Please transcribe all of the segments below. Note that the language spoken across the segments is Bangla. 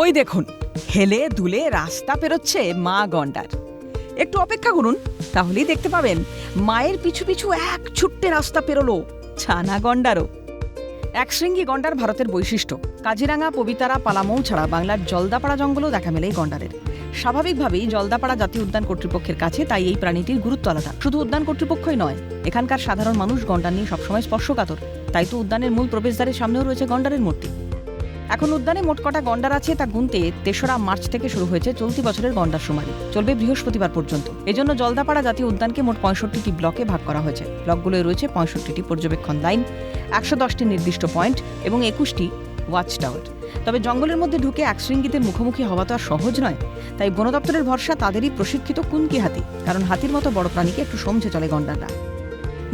ওই দেখুন, হেলে দুলে রাস্তা পেরোচ্ছে মা গন্ডার। একটু অপেক্ষা করুন, তাহলেই দেখতে পাবেন, মায়ের পিছু পিছু এক ছুট্টে রাস্তা পেরোলো ছানা গন্ডারও। একশৃঙ্গি গন্ডার ভারতের বৈশিষ্ট্য, কাজিরাঙা, পবিতারা, পালামৌ ছাড়া বাংলার জলদাপাড়া জঙ্গলও দেখা মেলে গন্ডারের। স্বাভাবিকভাবেই জলদাপাড়া জাতীয় উদ্যান কর্তৃপক্ষের কাছে তাই এই প্রাণীটির গুরুত্ব আলাদা। শুধু উদ্যান কর্তৃপক্ষই নয়, এখানকার সাধারণ মানুষ গন্ডার নিয়ে সবসময় স্পর্শকাতর। তাই তো উদ্যানের মূল প্রবেশদ্বারের সামনেও রয়েছে গন্ডারের মূর্তি। এখন উদ্যানে মোট কটা গন্ডার আছে তা গুনতে তেসরা মার্চ থেকে শুরু হয়েছে চলতি বছরের গন্ডার শুমারি। চলবে বৃহস্পতিবার পর্যন্ত। এজন্য জলদাপাড়া জাতীয় উদ্যানকে মোট পঁয়ষট্টিটি ব্লকে ভাগ করা হয়েছে। ব্লকগুলোয় রয়েছে পঁয়ষট্টিটি পর্যবেক্ষণ লাইন, একশো দশটি নির্দিষ্ট পয়েন্ট এবং একুশটি ওয়াচ টাওয়ার তবে জঙ্গলের মধ্যে ঢুকে একশৃঙ্গিদের মুখোমুখি হওয়া তো আর সহজ নয়। তাই বন দপ্তরের ভরসা তাদেরই প্রশিক্ষিত কুনকি হাতি, কারণ হাতির মতো বড় প্রাণীকে একটু সমঝে চলে গন্ডাররা।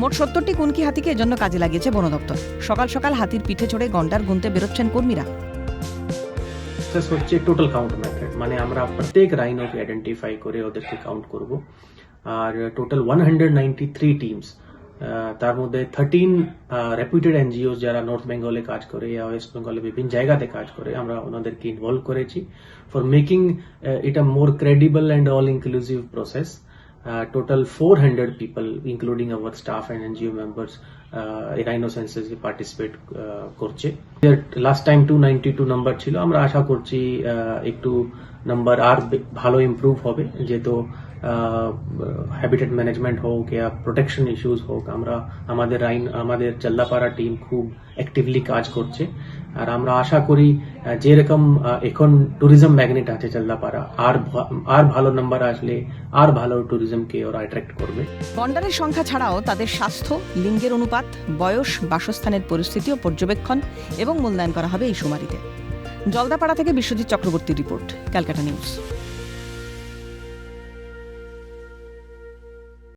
মোট সত্তরটি কুনকি হাতিকে এজন্য কাজে লাগিয়েছে বন দপ্তর সকাল সকাল হাতির পিঠে চড়ে গন্ডার গুনতে বেরোচ্ছেন কর্মীরা। প্রসেস হচ্ছে টোটাল কাউন্ট মেথড মানে আমরা প্রত্যেক রাইনোকে আইডেন্টিফাই করে ওদেরকে কাউন্ট করব। আর total one hundred ninety three teams তার মধ্যে থার্টিন রেপুটেড এনজিও যারা নর্থ বেঙ্গলে কাজ করে বা ওয়েস্ট বেঙ্গলে বিভিন্ন জায়গাতে কাজ করে, আমরা ওনাদেরকে ইনভলভ করেছি। ফর মেকিং এটা more credible and all inclusive process total four hundred people including our staff and NGO members এই রাইনো সেন্সাসে পার্টিসিপেট করছে। Last time two ninety two number ছিল আমরা আশা করছি আহ, একটু নাম্বার আর ভালো ইমপ্রুভ হবে। যেহেতু হ্যাবিটেট ম্যানেজমেন্ট হোক ইয়া প্রোটেকশন ইস্যুস হোক আমরা আমাদের আইন আমাদের জল্লাপাড়া টিম খুব অ্যাক্টিভলি কাজ করছে। আর আমরা আশা করি যে যেরকম এখন ট্যুরিজম ম্যাগনেট আছে জল্লাপাড়া আর আর ভালো নাম্বার আসলে, আর ভালো ট্যুরিজমকে ওরা অ্যাট্রাক্ট করবে। বন্ডারের সংখ্যা ছাড়াও তাদের স্বাস্থ্য, লিঙ্গের অনুপাত, বয়স, বাসস্থানের পরিস্থিতি ও পর্যবেক্ষণ এবং মূল্যায়ন করা হবে এই শুমারিতে জলদাপাড়া থেকে বিশ্বজিৎ চক্রবর্তী রিপোর্ট, ক্যালকাটা নিউজ।